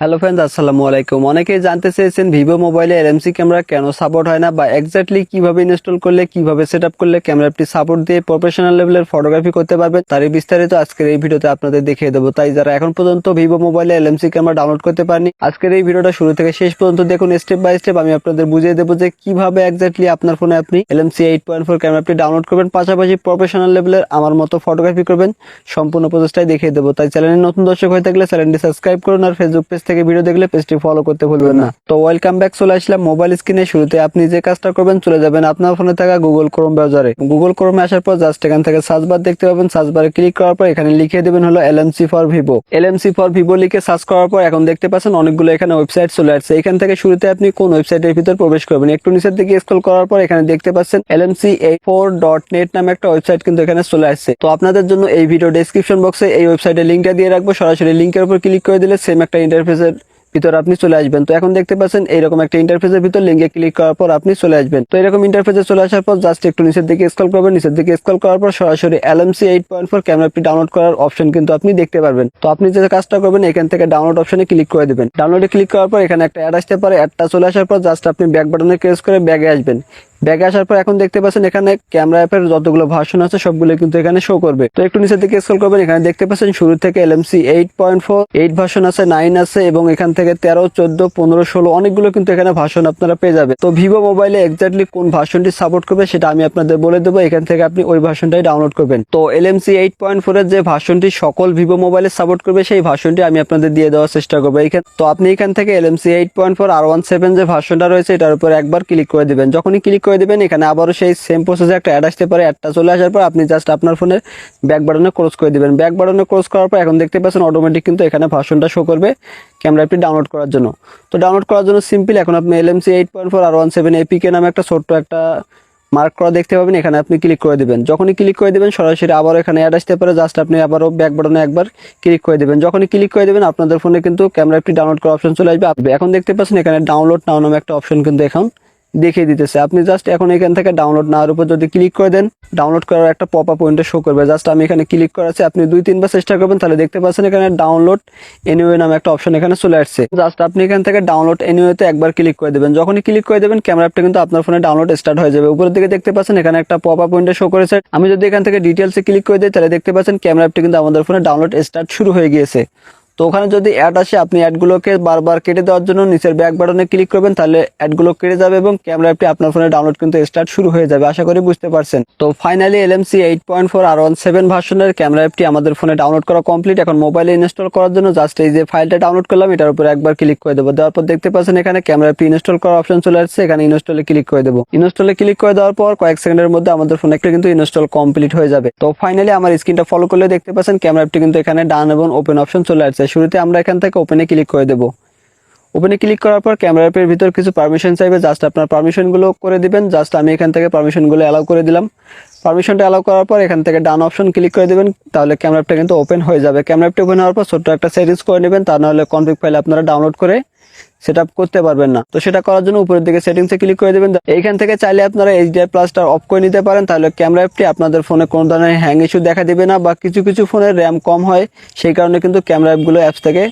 Hello friends আসসালামু আলাইকুম। অনেকেই জানতে চেয়েছেন ভিভো মোবাইলে এলএমসি ক্যামেরা কেন সাপোর্ট হয় না বা এক্স্যাক্টলি কীভাবে ইনস্টল করলে, কীভাবে সেট করলে ক্যামেরাটি সাপোর্ট দিয়ে প্রফেশনাল লেভেলের ফটোগ্রাফি করতে পারবে, তারই বিস্তারিত আজকের এই ভিডিওতে আপনাদের দেখিয়ে দেবো। তাই যারা এখন পর্যন্ত ভিভো মোবাইলে এলএমসি ক্যামেরা ডাউনলোড করতে পারেনি আজকের এই ভিডিওটা শুরু থেকে শেষ পর্যন্ত দেখুন স্টেপ বাই স্টেপ আমি আপনাদের বুঝিয়ে দেবো যে কীভাবে এক্স্যাক্টলি আপনার ফোনে আপনি এলএমসি এইট পয়েন্ট ফোর ক্যামেরাটি ডাউনলোড করবেন, পাশাপাশি প্রফেশনাল লেভেলের আমার মতো ফটোগ্রাফি করবেন, সম্পূর্ণ প্রচেষ্টাই দেখিয়ে দেবো। তাই চ্যানেলের নতুন দর্শক হয়ে থাকলে চ্যানেলটি সাবস্ক্রাইব করুন আর ফেসবুক পেজ থেকে ভিডিও দেখলে পেজটি ফলো করতে ভুলবেন না। তো ওয়েলকাম ব্যাক চলে আসলাম মোবাইল স্ক্রিনে শুরুতে। আপনি যে কাজটা করবেন, চলে যাবেন আপনার ফোনে থাকা গুগল ক্রোম ব্রাউজারে গুগল ক্রোমে আসার পর জাস্ট এখান থেকে সার্চ বার দেখতে পাবেন। সার্চ বারে ক্লিক করার পর এখানে লিখে দেবেন হলো LMC for Vivo LMC for Vivo লিখে সার্চ করার পর এখন দেখতে পাচ্ছেন অনেকগুলো এখানে ওয়েবসাইট চলে আসছে। এখান থেকে শুরুতে আপনি কোন ওয়েবসাইটের ভিতর প্রবেশ করবেন? একটু নিচের দিকে স্ক্রল করার পর এখানে দেখতে পাচ্ছেন LMC eight four dot net নামে একটা ওয়েবসাইট কিন্তু এখানে চলে আসছে। তো আপনাদের জন্য এই ভিডিও ডেসক্রিপশন বক্সে এই ওয়েবসাইটের লিঙ্কটা দিয়ে রাখব। সরাসরি লিঙ্কের উপর ক্লিক করে দিলে সেম একটা ইন্টারফেসের ভিতর আপনি চলে আসবেন। তো এখন দেখতে পাচ্ছেন এইরকম একটা ইন্টারফেসের ভিতর লিঙ্কে ক্লিক করার পর আপনি চলে আসবেন। তো এরকম ইন্টারফেসে চলে আসার পর জাস্ট একটু নিচের দিকে স্ক্রল করবেন। নিচের দিকে স্ক্রল করার পর সরাসরি এলএমসি এইট পয়েন্ট ফোর ক্যামেরাটি ডাউনলোড করার অপশন কিন্তু আপনি দেখতে পারবেন। তো আপনি যে কাজটা করবেন, এখান থেকে ডাউনলোড অপশনে ক্লিক করে দেবেন। ডাউনলোডে ক্লিক করার পর এখানে একটা অ্যাড আসতে পারে। অ্যাডটা চলে আসার পর জাস্ট আপনি ব্যাক বাটনে ক্রেস করে ব্যাগে আসবেন। ব্যাগে আসার পর এখন দেখতে পাচ্ছেন এখানে ক্যামেরা অ্যাপের যতগুলো ভার্সন আছে, সবগুলো কিন্তু এখানে শো করবে। তো একটু নিচের দিকে স্ক্রল করবেন, এখানে দেখতে পাচ্ছেন শুরু থেকে LMC eight point four eight version আছে নাইন আছে এবং এখান থেকে তেরো, চোদ্দ, পনেরো, ষোলো অনেকগুলো কিন্তু এখানে ভার্সন আপনারা পেয়ে যাবে তো ভিভো মোবাইলে এক্স্যাক্টলি কোন ভার্সনটি সাপোর্ট করবে সেটা আমি আপনাদের বলে দেবো, এখান থেকে আপনি ওই ভার্সনটাই ডাউনলোড করবেন। তো এলএমসি এইট পয়েন্ট ফোরের যে ভার্সনটি সকল ভিভো মোবাইলে সাপোর্ট করবে, সেই ভার্সনটি আমি আপনাদের দিয়ে দেওয়ার চেষ্টা করব। এখানে তো আপনি এখান থেকে LMC eight point four R one seven যে ভার্সনটা রয়েছে, এটার উপর একবার ক্লিক করে দিবেন। যখনই ক্লিক করে দিবেন। এখানে আবারও সেই সেম প্রসেসে একটা অ্যাড আসতে পারে। অ্যাডটা চলে আসার পর আপনি জাস্ট আপনার ফোনের ব্যাক বাটনে ক্লোজ করে দেবেন। ব্যাক বাটনে ক্লোজ করার পর এখন দেখতে পাচ্ছেন অটোমেটিক কিন্তু এখানে ভার্সনটা শো করবে ক্যামেরা অ্যাপটি ডাউনলোড করার জন্য। তো ডাউনলোড করার জন্য সিম্পল এখন আপনি LMC eight point four R one seven APK নামে একটা ছোট্ট একটা মার্ক করা দেখতে পাবেন। এখানে আপনি ক্লিক করে দেবেন। যখনই ক্লিক করে দেবেন, সরাসরি আবার এখানে অ্যাড আসতে পারে। জাস্ট আপনি আবারও ব্যাক বাটনে একবার ক্লিক করে দেবেন। যখনই ক্লিক করে দেবেন, আপনাদের ফোনে কিন্তু ক্যামেরা অ্যাপটি ডাউনলোড করার অপশন চলে আসবে। এখন দেখতে পাচ্ছেন এখানে ডাউনলোড নাও নামে একটা অপশন কিন্তু এখন দেখিয়ে দিতেছে। আপনি জাস্ট এখন এখান থেকে ডাউনলোড নেওয়ার উপর যদি ক্লিক করে দেন ডাউনলোড করার একটা পপ আপ পয়েন্টে শো করবে। জাস্ট আমি এখানে ক্লিক করাচ্ছি, আপনি দুই, তিনবার চেষ্টা করবেন, তাহলে দেখতে পাচ্ছেন এখানে ডাউনলোড এনিওয়ে নামে একটা অপশন এখানে চলে আসছে। জাস্ট আপনি এখান থেকে ডাউনলোড এনিওয়েতে একবার ক্লিক করে দেবেন। যখনই ক্লিক করে দেবেন ক্যামেরা অ্যাপটা কিন্তু আপনার ফোনে ডাউনলোড স্টার্ট হয়ে যাবে। উপরের দিকে দেখতে পাচ্ছেন এখানে একটা পপ আপ শো করেছে। আমি যদি এখান থেকে ডিটেলসে ক্লিক করে দিই, তাহলে দেখতে পাচ্ছেন ক্যামেরা অ্যাপটি কিন্তু আমাদের ফোনে ডাউনলোড স্টার্ট শুরু হয়ে গিয়েছে। তো ওখানে যদি অ্যাড আসে, আপনি অ্যাডগুলোকে বারবার কেটে দেওয়ার জন্য নিচের ব্যাক বাটনে ক্লিক করবেন, তাহলে অ্যাডগুলো কেটে যাবে এবং ক্যামেরা অ্যাপটি আপনার ফোনে ডাউনলোড কিন্তু স্টার্ট শুরু হয়ে যাবে। আশা করি বুঝতে পারছেন। তো finally LMC eight point four R one seven ভার্সনের ক্যামেরা অ্যাপটি আমাদের ফোনে ডাউনলোড করা কমপ্লিট এখন মোবাইলে ইনস্টল করার জন্য জাস্ট এই যে ফাইলটা ডাউনলোড করলাম, এটার উপর একবার ক্লিক করে দেবো। দেওয়ার পর দেখতে পাচ্ছেন এখানে ক্যামেরা অ্যাপটি ইনস্টল করার অপশন চলে আসছে। এখানে ইনস্টলে ক্লিক করে দেবো। ইনস্টলে ক্লিক করে দেওয়ার পর কয়েক সেকেন্ডের মধ্যে আমাদের ফোনে একটা কিন্তু ইনস্টল কমপ্লিট হয়ে যাবে। তো ফাইনালি আমার স্ক্রিনটা ফলো করলে দেখতে পাচ্ছেন ক্যামেরা অ্যাপটি কিন্তু এখানে ডান এবং ওপেন অপশন চলে আসছে। শুরুতে আমরা এখান থেকে ওপেনে ক্লিক করে দেব। ওপেনে ক্লিক করার পর ক্যামেরা অ্যাপের ভিতর কিছু পারমিশন চাইবে। জাস্ট আপনার পারমিশনগুলো করে দিবেন। জাস্ট আমি এখান থেকে পারমিশনগুলো অ্যালাউ করে দিলাম। পারমিশনটা অ্যালাউ করার পর এখান থেকে ডান অপশন ক্লিক করে দেবেন। তাহলে ক্যামেরা অ্যাপটা কিন্তু ওপেন হয়ে যাবে। ক্যামেরা অ্যাপটা ওপেন হওয়ার পর ছোট্ট একটা সেটিংস করে নেবেন। তা নাহলে কনফিগ ফাইল আপনারা ডাউনলোড করে সেট করতে পারবেন না। তো সেটা করার জন্য উপরের দিকে সেটিংসে ক্লিক করে দেবেন। এইখান থেকে চাইলে আপনারা এইচ এইচডিআর প্লাসটা অফ করে নিতে পারেন। তাহলে ক্যামেরা অ্যাপটি আপনাদের ফোনে কোনো ধরনের হ্যাং ইস্যু দেখা দেবে না বা কিছু কিছু ফোনের র্যাম কম হয়, সেই কারণে কিন্তু ক্যামেরা অ্যাপগুলো অ্যাপস থেকে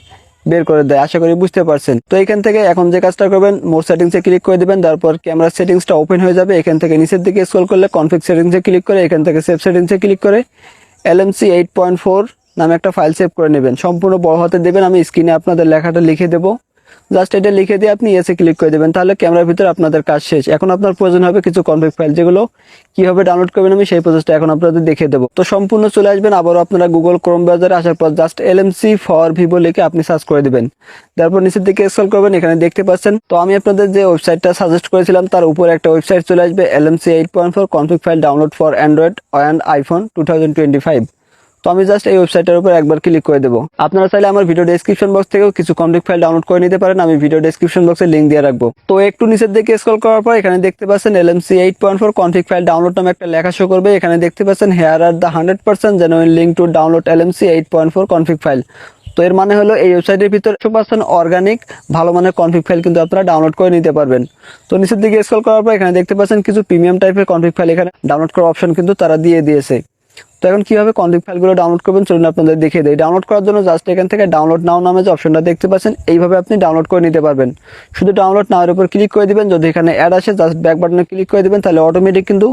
বের করে দেয়। আশা করি বুঝতে পারছেন। তো এখান থেকে এখন যে কাজটা করবেন মোর সেটিংসে ক্লিক করে দেবেন। তারপর ক্যামেরা সেটিংসটা ওপেন হয়ে যাবে। এখান থেকে নিচের দিকে স্ক্রল করলে কনফিগ সেটিংসে ক্লিক করে এখান থেকে সেভ সেটিংসে ক্লিক করে এলএমসি এইট পয়েন্ট ফোর নামে একটা ফাইল সেভ করে নেবেন। সম্পূর্ণ বড় হাতে দেবেন। আমি স্ক্রিনে আপনাদের লেখাটা লিখে দেবো। জাস্ট এটা লিখে দিয়ে আপনি এসে ক্লিক করে দেবেন। তাহলে ক্যামেরার ভিতরে আপনাদের কাজ শেষ। এখন আপনার প্রয়োজন হবে কিছু কনফিগ ফাইল যেগুলো কীভাবে ডাউনলোড করবেন আমি সেই প্রসেসটা এখন আপনাদের দেখে দেবো। তো সম্পূর্ণ চলে আসবেন। আবারও আপনারা গুগল ক্রোম ব্রাউজারে আসার পর জাস্ট এলএমসি ফর ভিভো লিখে আপনি সার্চ করে দিবেন। তারপর নিচের দিকে স্ক্রল করবেন, এখানে দেখতে পাচ্ছেন। তো আমি আপনাদের যে ওয়েবসাইটটা সাজেস্ট করেছিলাম, তার উপরে একটা ওয়েবসাইট চলে আসবে LMC eight point four config file download for Android and iPhone two thousand twenty five তো আমি জাস্ট এই ওয়েবসাইটের উপর একবার ক্লিক করে দেবো। আপনারা চাইলে আমার ভিডিও ডেসক্রিপশন বক্স থেকেও কিছু কমপ্লিট ফাইল ডাউনলোড করে নিতে পারেন, আমি ভিডিও ডেসক্রিপশন বক্সে লিঙ্ক দিয়ে রাখব। তো একটু নিচের দিকে স্ক্রল করার পর এখানে দেখতে পাচ্ছেন LMC eight point four config file download নামে একটা লেখা শো করবে। এখানে দেখতে পাচ্ছেন here are the hundred percent genuine link to download LMC eight point four config file তো এর মানে হলো এই ওয়েবসাইটের ভিতরে একশো পার্সেন্ট অর্গানিক ভালো মানের কনফিগ ফাইল কিন্তু আপনারা ডাউনলোড করে নিতে পারবেন। তো নিচের দিকে স্ক্রল করার পর এখানে দেখতে পাচ্ছেন কিছু প্রিমিয়াম টাইপের কনফিগ ফাইল এখানে ডাউনলোড করার অপশন কিন্তু তারা দিয়ে দিয়েছে। তো এখন কীভাবে কনফিগ ফাইলগুলো ডাউনলোড করবেন, চলুন আপনাদের দেখিয়ে দেয় ডাউনলোড করার জন্য জাস্ট এখান থেকে ডাউনলোড নাও নামে যে অপশনটা দেখতে পাচ্ছেন, এইভাবে আপনি ডাউনলোড করে নিতে পারবেন। শুধু ডাউনলোড নাওয়ের উপর ক্লিক করে দিবেন, যদি এখানে অ্যাড আসে জাস্ট ব্যাক বাটনে ক্লিক করে দেবেন, তাহলে অটোমেটিক কিন্তু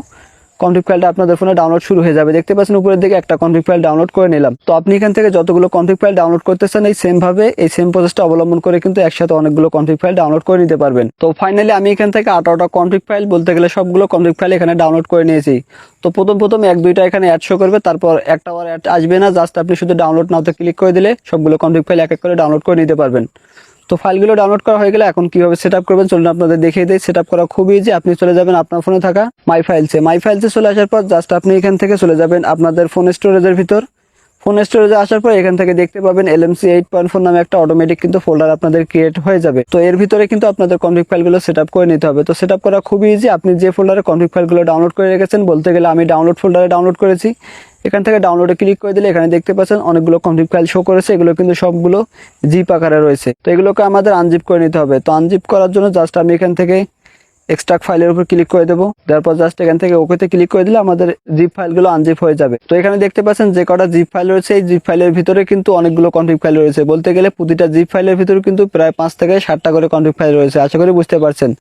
কনফিগ ফাইলটা আপনাদের ফোনে ডাউনলোড শুরু হয়ে যাবে। দেখতে পাচ্ছেন উপরের দিকে একটা কনফিগ ফাইল ডাউনলোড করে নিলাম। তো আপনি এখান থেকে যতগুলো কনফিগ ফাইল ডাউনলোড করতেছেন, এই সেম ভাবে, এই সেম প্রসেসটা অবলম্বন করে কিন্তু একসাথে অনেকগুলো কনফিগ ফাইল ডাউনলোড করে নিতে পারবেন। তো ফাইনালি আমি এখান থেকে আঠারোটা কনফিগ ফাইল বলতে গেলে সবগুলো কনফিগ ফাইল এখানে ডাউনলোড করে নিয়েছি। তো প্রথম প্রথম এক দুইটা এখানে অ্যাড শো করবে, তারপর একটা আর অ্যাড আসবে না জাস্ট আপনি শুধু ডাউনলোড নাওতে ক্লিক করে দিলে সবগুলো কনফিগ ফাইল এক এক করে ডাউনলোড করে নিতে পারবেন। তো ফাইলগুলো ডাউনলোড করা হয়ে গেলে এখন কীভাবে সেট আপ করবেন চলুন আপনাদের দেখিয়ে দিই। সেট করা খুবই ইজি আপনি চলে যাবেন আপনার ফোনে থাকা মাই ফাইলসে মাই ফাইলসে চলে আসার পর জাস্ট আপনি এখান থেকে চলে যাবেন আপনাদের ফোন স্টোরেজের ভিতর। ফোন স্টোরেজে আসার পর এখান থেকে দেখতে পাবেন এলএমসি এইট পয়েন্ট ফোর নামে একটা অটোমেটিক কিন্তু ফোল্ডার আপনাদের ক্রিয়েট হয়ে যাবে। তো এর ভিতরে কিন্তু আপনাদের কনফিগ ফাইলগুলো সেট আপ করে নিতে হবে। তো সেট আপ করা খুবই ইজি আপনি যে ফোল্ডারে কনফিগ ফাইলগুলো ডাউনলোড করে রেখেছেন, বলতে গেলে আমি ডাউনলোড ফোল্ডারে ডাউনলোড করেছি। এখান থেকে ডাউনলোডে ক্লিক করে দিলে এখানে দেখতে পাচ্ছেন অনেকগুলো কনফিগ ফাইল শো করেছে। এগুলো কিন্তু সবগুলো জিপ আকারে রয়েছে। তো এগুলোকে আমাদের আনজিপ করে নিতে হবে। তো আনজিপ করার জন্য জাস্ট আমি এখান থেকে এক্সট্রাক্ট ফাইলের উপর ক্লিক করে দেবো। তারপর জাস্ট এখান থেকে ওকেতে ক্লিক করে দিলে আমাদের জিপ ফাইলগুলো আনজিপ হয়ে যাবে। তো এখানে দেখতে পাচ্ছেন যে কটা জিপ ফাইল রয়েছে, এই জিপ ফাইলের ভিতরে কিন্তু অনেকগুলো কনফিগ ফাইল রয়েছে। বলতে গেলে প্রতিটা জিপ ফাইলের ভিতরে কিন্তু প্রায় পাঁচ থেকে ষাটটা করে কনফিগ ফাইল রয়েছে। আশা করি বুঝতে পারছেন।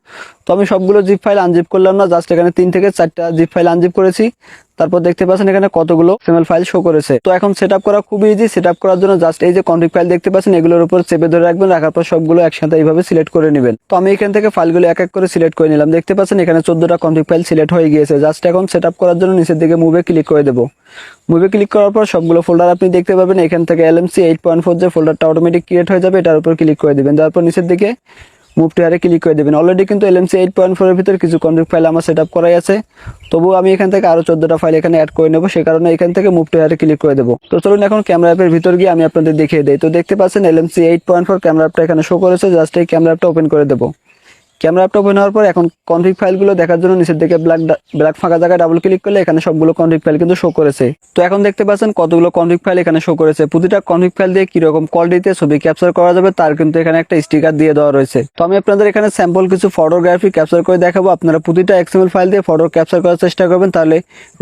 তো আমি সবগুলো জিপ ফাইল আনজিপ করলাম না জাস্ট এখানে তিন থেকে চারটা জিপ ফাইল আনজিপ করেছি। তারপর দেখতে পাচ্ছেন এখানে কতগুলো এক্সএমএল ফাইল শো করেছে। তো এখন সেট করা খুবই ইজি সেট করার জন্য জাস্ট এই যে কনফিগ ফাইল দেখতে পাচ্ছেন, এগুলোর উপর চেপে ধরে রাখবেন, রাখার পর সবগুলো একসাথে এইভাবে সিলেক্ট করে নেবেন। তো আমি এখান থেকে ফাইলগুলো এক এক করে সিলেক্ট করে নিলাম। দেখতে পাচ্ছেন এখানে চোদ্দটা কনফিগ ফাইল সিলেক্ট হয়ে গিয়েছে। জাস্ট এখন সেট করার জন্য নিচের দিকে মুভে ক্লিক করে দেবো। মুভে ক্লিক করার পর সবগুলো ফোল্ডার আপনি দেখতে পাবেন, এখান থেকে এলএমসি এইট পয়েন্ট ফোর যে ফোল্ডারটা অটোমেটিক ক্রিয়েট হয়ে যাবে, এটার উপর ক্লিক করে দেবেন। তারপর নিচের দিকে মুভ টু হারে ক্লিক করে দেবেন। অলরেডি কিন্তু এলএমসি এইট পয়েন্ট ফোরের ভিতরে কিছু কনফিগ ফাইল আমার সেট আপ করাই আছে। তবু আমি এখান থেকে আরও চোদ্দোটা ফাইল এখানে অ্যাড করে নেব, সে কারণে এখান থেকে মুভ টু হারে ক্লিক করে দেবো। তো চলুন এখন ক্যামেরা অ্যাপের ভিতর গিয়ে আমি আপনাদের দেখিয়ে দিই। তো দেখতে পাচ্ছেন LMC eight point four camera অ্যাপটা এখানে শো করেছে, জাস্ট এই ক্যামেরা অ্যাপটা ওপেন করে দেবো। ক্যামেরা অ্যাপটা ওপেন হওয়ার পর এখন কনফিগ ফাইলগুলো দেখার জন্য নিচের দিকে ব্ল্যাক ব্ল্যাক ফাঁকা জায়গায় ডাবল ক্লিক করলে এখানে সবগুলো কনফিগ ফাইল কিন্তু শো করেছে। তো এখন দেখতে পাচ্ছেন কতগুলো কনফিগ ফাইল এখানে শো করেছে। প্রতিটা কনফিগ ফাইল দিয়ে কীরকম কোয়ালিটিতে ছবি ক্যাপচার করা যাবে তার কিন্তু এখানে একটা স্টিকার দিয়ে দেওয়া রয়েছে। তো আমি আপনাদের এখানে স্যাম্পল কিছু ফটোগ্রাফি ক্যাপচার করে দেখাবো। আপনারা প্রতিটা এক্সএমএল ফাইল দিয়ে ফটো ক্যাপচার করার চেষ্টা করবেন, তাহলে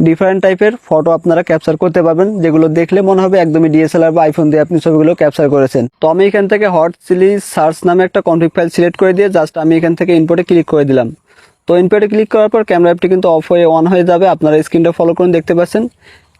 ডিফারেন্ট টাইপের ফটো আপনারা ক্যাপচার করতে পারবেন, যেগুলো দেখলে মনে হবে একদমই ডিএসএলআর বা আইফোন দিয়ে আপনি ছবিগুলো ক্যাপচার করেছেন। তো আমি এখান থেকে হট চিলি সার্চ নামে একটা কনফিগ ফাইল সিলেক্ট করে দিয়ে জাস্ট আমি এখান থেকে ইনপোর্টে ক্লিক করে দিলাম। তো ইনপোর্টে ক্লিক করার পর ক্যামেরা অ্যাপটি কিন্তু অফ হয়ে অন হয়ে যাবে। আপনারা স্ক্রিনটা ফলো করুন, দেখতে পাচ্ছেন।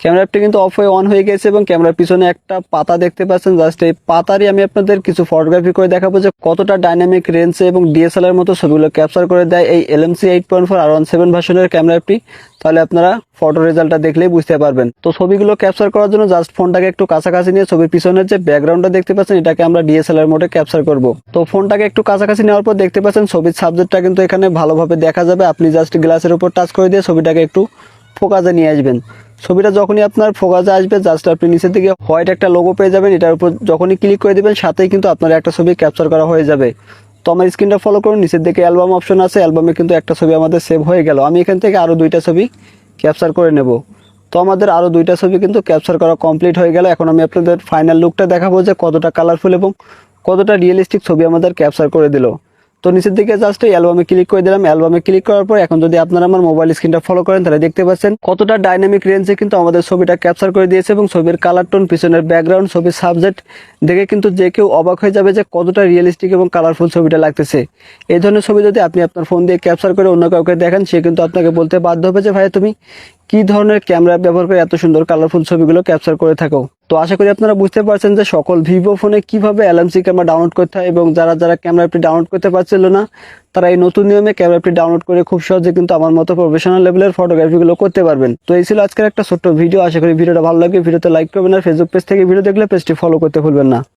ক্যামেরা অ্যাপটি কিন্তু অফ হয়ে অন হয়ে গেছে এবং ক্যামেরার পিছনে একটা পাতা দেখতে পাচ্ছেন। জাস্ট এই পাতারই আমি আপনাদের কিছু ফটোগ্রাফি করে দেখাবো যে কতটা ডাইনামিক রেঞ্জে এবং ডিএসএলআর মতো ছবিগুলো ক্যাপচার করে দেয় এই LMC eight point four R one seven ভার্সনের ক্যামেরা অ্যাপটি তাহলে আপনারা ফটো রেজাল্টটা দেখলেই বুঝতে পারবেন। তো ছবিগুলো ক্যাপচার করার জন্য জাস্ট ফোনটাকে একটু কাছাকাছি নিয়ে ছবির পিছনের যে ব্যাকগ্রাউন্ডটা দেখতে পাচ্ছেন, এটাকে আমরা ডিএসএলআর মোডে ক্যাপচার করব। তো ফোনটাকে একটু কাছাকাছি নেওয়ার পর দেখতে পাচ্ছেন, ছবির সাবজেক্টটা কিন্তু এখানে ভালোভাবে দেখা যাবে। আপনি জাস্ট গ্লাসের উপর টাচ করে দিয়ে ছবিটাকে একটু ফোকাসে নিয়ে আসবেন। ছবিটা যখনই আপনার ফোকাসে আসবে জাস্ট আপনি নিচের দিকে হোয়াইট একটা লোগো পেয়ে যাবেন, এটার উপর যখনই ক্লিক করে দেবেন, সাথেই কিন্তু আপনার একটা ছবি ক্যাপচার করা হয়ে যাবে। তো আমার স্ক্রিনটা ফলো করুন, নিচের দিকে অ্যালবাম অপশন আছে অ্যালবামে কিন্তু একটা ছবি আমাদের সেভ হয়ে গেল। আমি এখান থেকে আরও দুইটা ছবি ক্যাপচার করে নেব। তো আমাদের আরও দুইটা ছবি কিন্তু ক্যাপচার করা কমপ্লিট হয়ে গেল। এখন আমি আপনাদের ফাইনাল লুকটা দেখাবো যে কতটা কালারফুল এবং কতটা রিয়েলিস্টিক ছবি আমাদের ক্যাপচার করে দিল। তো নিচের দিকে জাস্ট এই অ্যালবামে ক্লিক করে দিলাম। অ্যালবামে ক্লিক করার পর এখন যদি আপনারা আমার মোবাইল স্ক্রিনটা ফলো করেন, তাহলে দেখতে পাচ্ছেন কতটা ডাইনামিক রেঞ্জে কিন্তু আমাদের ছবিটা ক্যাপচার করে দিয়েছে এবং ছবির কালার টোন পিছনের ব্যাকগ্রাউন্ড ছবির সাবজেক্ট দেখে কিন্তু যে কেউ অবাক হয়ে যাবে যে কতটা রিয়েলিস্টিক এবং কালারফুল ছবিটা লাগতেছে। এই ধরনের ছবি যদি আপনি আপনার ফোন দিয়ে ক্যাপচার করে অন্য কাউকে দেখেন, সে কিন্তু আপনাকে বলতে বাধ্য হবে যে ভাই তুমি কি ধরনের ক্যামেরা ব্যবহার করে এত সুন্দর কালারফুল ছবিগুলো ক্যাপচার করে থাকো? তো আশা করি আপনারা বুঝতে পারছেন যে সকল ভিভো ফোনে কীভাবে এলএমসি ক্যামেরা ডাউনলোড করতে হয় এবং যারা যারা ক্যামেরা অ্যাপটি ডাউনলোড করতে পারছিল না, তারা এই নতুন নিয়মে ক্যামেরা অ্যাপটি ডাউনলোড করে খুব সহজে কিন্তু আমার মতো প্রফেশনাল লেভেলের ফটোগ্রাফিগুলো করতে পারবেন। তো এই ছিল আজকের একটা ছোট্ট ভিডিও আশা করি ভিডিওটা ভালো লাগে ভিডিওতে লাইক করবেন আর ফেসবুক পেজ থেকে ভিডিও দেখলে পেজটি ফলো করতে ভুলবেন না।